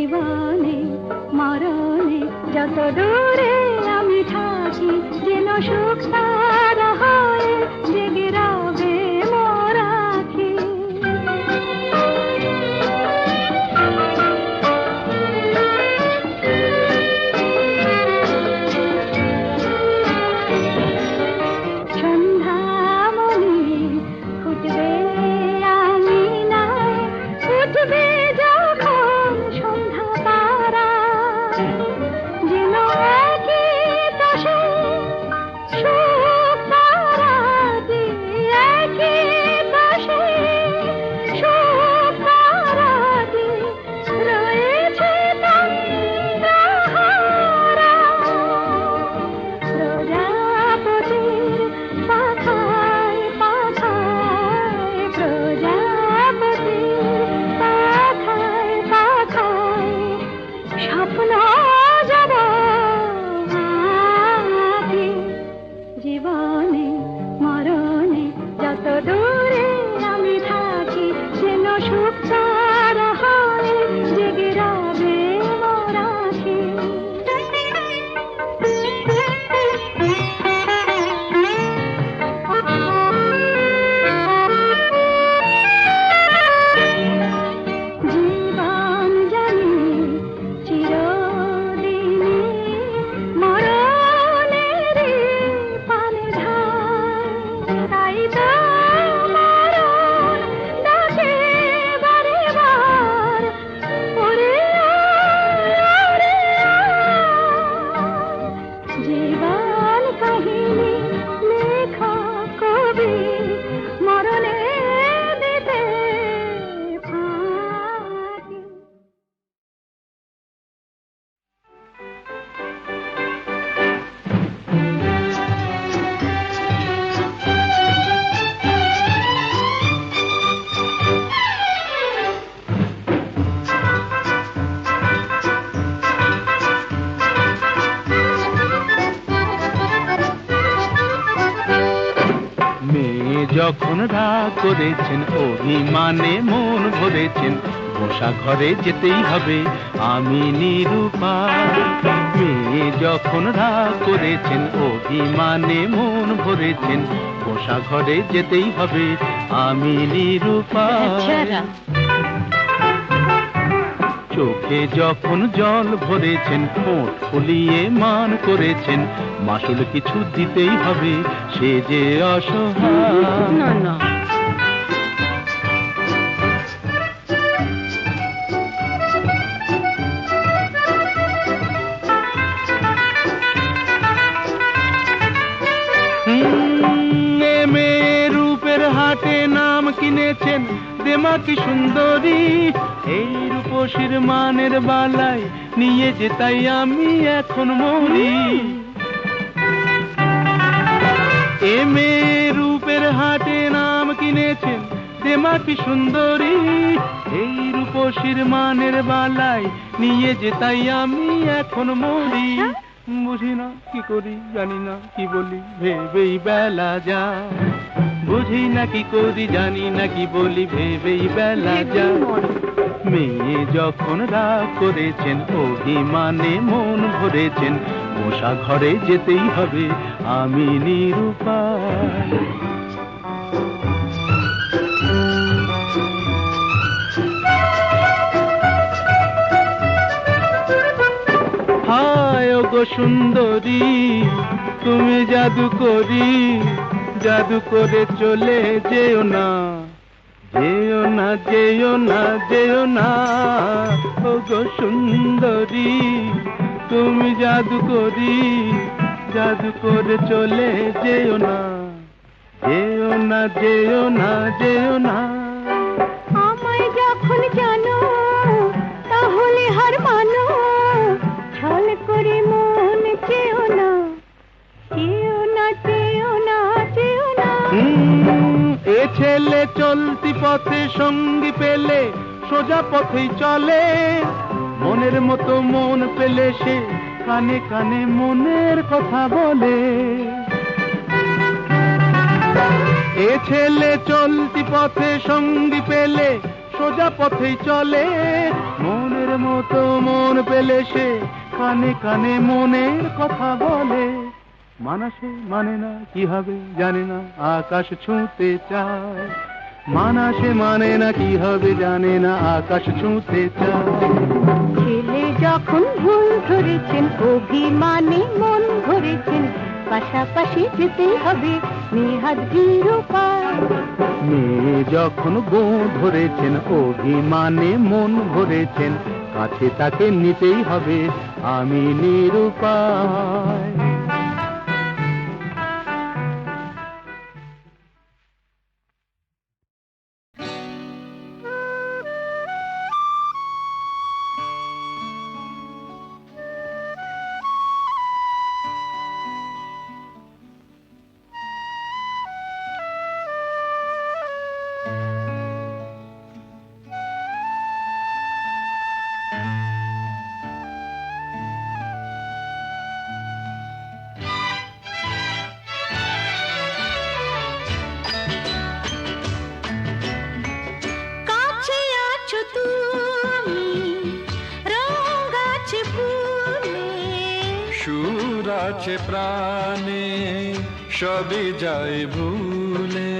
জীবনে মরণে যত দূরে আমি থাকি যেন সুখ করেছেন অভিমানে মন ভরেছেন। বসা ঘরে যেতেই হবে আমি নিরুপায় মেয়ে যখন রাগ করেছেন অভিমানে মন ভরেছেন। বসা ঘরে যেতেই হবে আমি নিরুপায় চোখে যখন জল ভরেছেন ঠোঁট ফুলিয়ে মান করেছেন। মাসুল কিছু দিতেই হবে সে যে অসহায়। দেমা কি সুন্দরী। এই রূপসীর মানের বালাই নিয়ে যে তাই আমি এখন মরি। এ মেয়ে রূপের হাটে নাম কিনেছেন দেমা কি সুন্দরী। এই রূপসীর মানের বালায় নিয়ে যে তাই আমি এখন মরি। বুঝি না কি করি, জানি না কি বলি, ভেবেই বেলা যায়। বুঝি না কি করি জানি না কি বলি ভেবেই বেলা যায়। মেয়ে যখন রাগ করেছেন অভিমানে মন ভরেছেন বসা ঘরে যেতেই হবে আমি নিরুপায়। হায় ও গো সুন্দরী তুমি জাদু করি। জাদু করে চলে যেও না। যেও না যেও না যেও না। ও গো সুন্দরী, তুমি জাদু করি, জাদু করে চলে যেও না। যেও না যেও না যেও না। সঙ্গী পেলে সোজা পথেই চলে। মনের মতো মন পেলে সে কানে কানে মনের কথা বলে। এ ছেলে চলতি পথে সঙ্গী পেলে সোজা পথেই চলে। মনের মতো মন পেলে সে কানে কানে মনের কথা বলে। মানাসে মানে না, কি হবে জানে না, আকাশ ছুঁতে চায়। মানাসে মানে না কি হবে জানে না আকাশ ছুঁতে ছেলে যখন ভুল ধরেছেন অভিমানে মন ধরেছেন পাশাপাশি যেতেই হবে নেহাত বিরূপায় মেয়ে যখন গো ধরেছেন অভিমানে মন ভরেছেন কাছে তাকে নিতেই হবে আমি নিরুপায় সবই যায় ভুলে।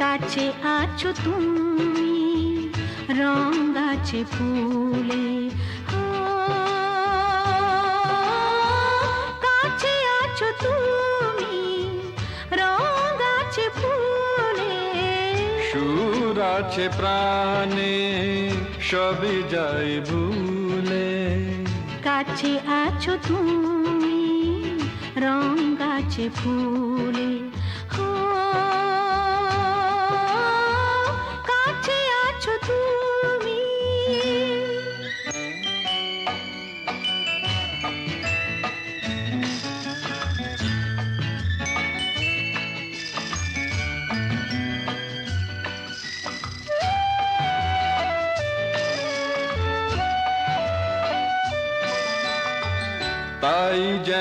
কাছে আছো তুমি রঙ আছে ফুলে। কাছে আছো তুমি রঙ আছে ফুলে। সুর আছে প্রাণে সবই যায় ভুলে। কাছে আছো তুমি রঙ গাছে ফুলে।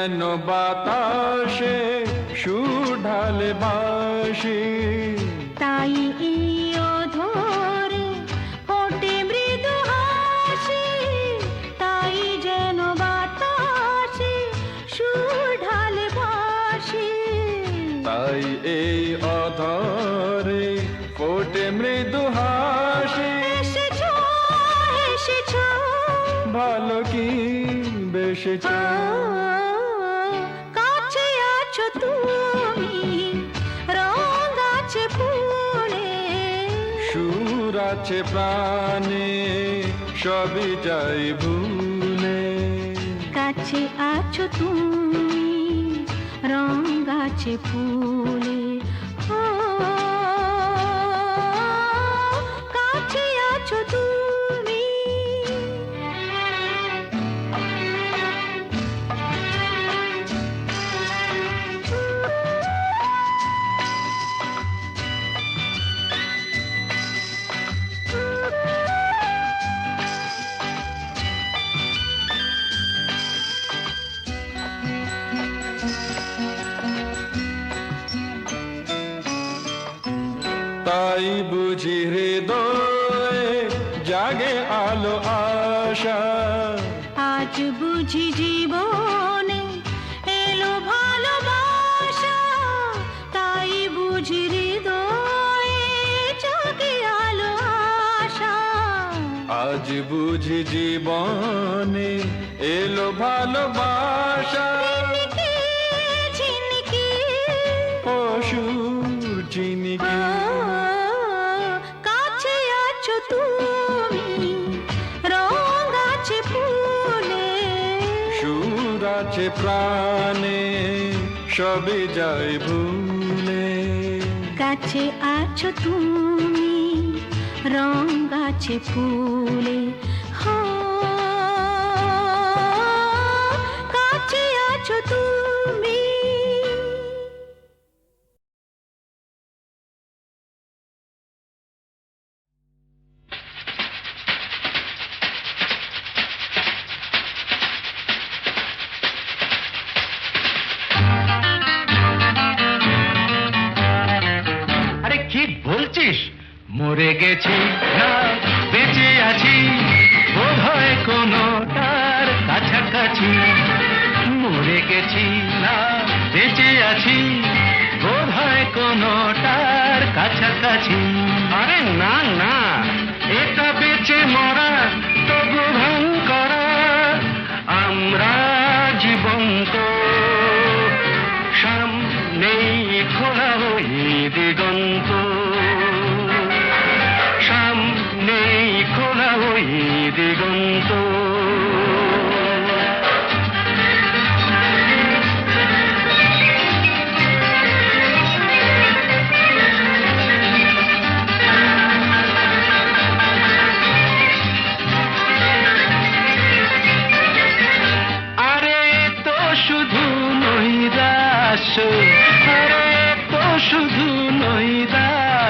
যেন বাতাসে সুঢাল বাসে। তাই ইয় ধরে ফোটে তাই যেন তাই এই অধরে ফোটে মৃদু হাসি। ভালো কি বেশ চা আছে প্রাণে সবই যাই ভুলে। কাছে আছো তুমি রং গাছে ফুলে। বুঝি হৃদয়ে জাগে আলো আশা। আজ বুঝি জীবনে এলো ভালোবাসা তাই বুঝি হৃদয়ে জাগে আলো আশা। আজ বুঝি জীবনে এলো ভালোবাসা। ঝিনকে অসুর চিনিকে প্রাণে সবে যাই ভুলে। কাছে আছো তুমি রং গাছে ফুলে বলছিস মরে গেছি না বেঁচে আছি বোধ হয় কোনো তার কাছাকাছি। মরে গেছি না বেঁচে আছি বোধ হয় কোনো তার কাছাকাছি। আরে না না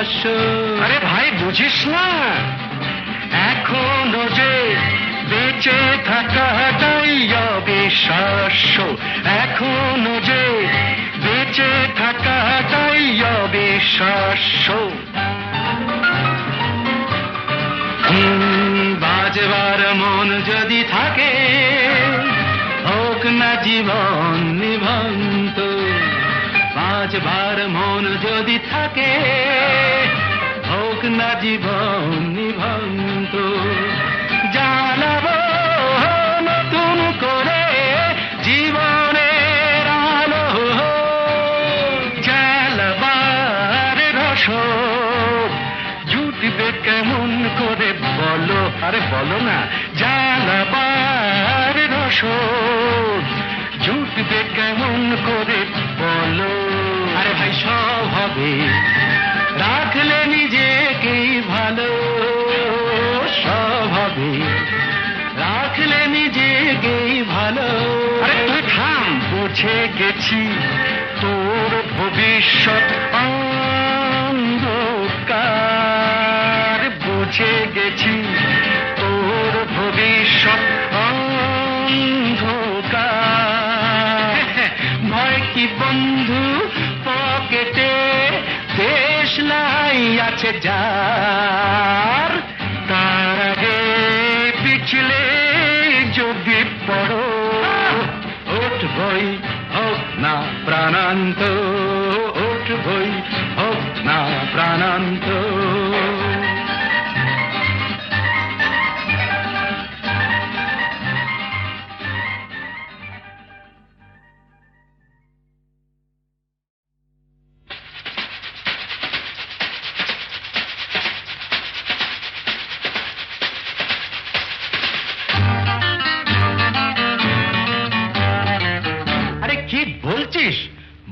নৈরাশ্য আরে ভাই, বুঝিস না? এখনও যে বেঁচে থাকাটাই অবিশ্বাস্য। এখনও যে বেঁচে থাকাটাই অবিশ্বাস্য। বাজবার মন যদি থাকে, হোক না জীবন বাজবার মন যদি থাকে, হোক না জীবন নিভন্ত জানাব নতুন করে জীবনের আলো। রসদ জুটবে কেমন করে বলো? আরে বলো না, জ্বালাবার রসদ হবে রাখলে নিজেকেই ভালো সব হবে। রাখলে নিজেকেই ভালো। আরে তুই থাম। বুঝে গেছি তোর ভবিষ্যৎ অন্ধকার। বুঝে গেছি তোর ভবিষ্যৎ আছে যার তার আগে পিছলে যদি পড়ো ওঠ বই হোক না প্রাণান্ত ওঠ বই হোক না প্রাণান্ত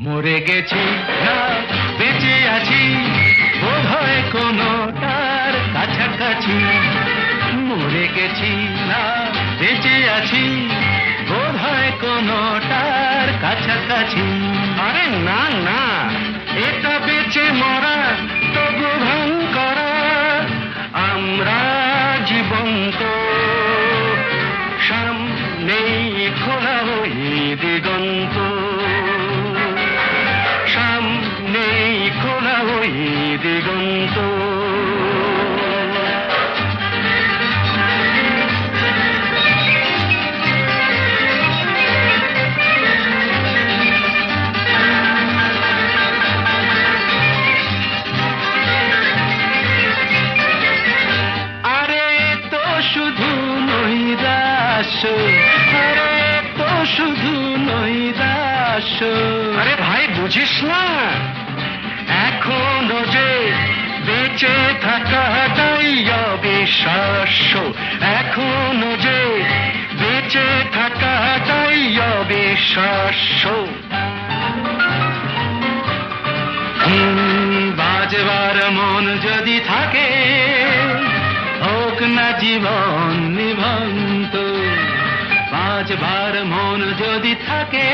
মরে গেছি, না, বেঁচে আছি। বোধ হয় কোনো তার কাছাকাছি। মরে গেছি, না, বেঁচে আছি। বোধ হয় কোনো তার কাছাকাছি। আরে না না, এটা বেঁচে মরা তবু ভাঙ করা আমরা জীবন্ত ওই দিগন্ত আরে তো শুধু নৈরাশ আরে তো শুধু নৈরাশ। আরে ভাই বুঝিস না? এখনও যে বেঁচে থাকাটাই অবিশ্বাস্য। এখনও যে বেঁচে থাকাটাই অবিশ্বাস্য। বাজবার মন যদি থাকে, হোক না জীবন নিভন্ত বাজবার মন যদি থাকে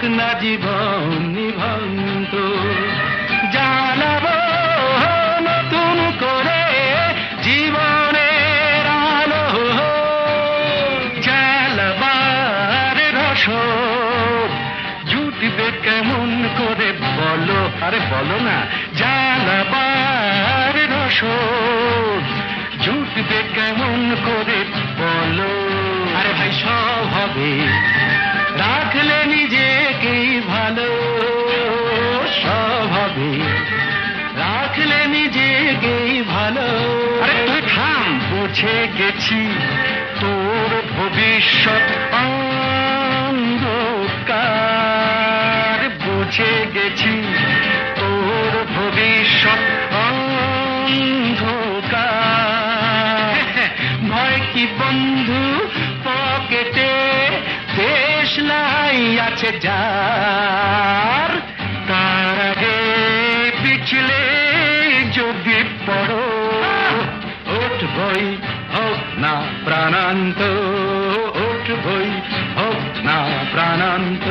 হোক না জীবন নিভন্ত জানাব নতুন করে জীবনের আলো। জ্বালাবার রসদ জুটবে কেমন করে বলো? আরে বলো না। জ্বালাবার রসদ জুটবে কেমন করে বলো? আরে ভাই, সব হবে। রাখলে নিজেকেই ভালো? স্বভাবে রাখলে নিজেকেই ভালো? আরে তুই থাম। বুঝে গেছি তোর ভবিষ্যৎ অন্ধকার। বুঝে গেছি যার তার আগে পিছলে যদি পড়ো উঠবই হোক না প্রাণান্ত উঠবই হোক না প্রাণান্ত।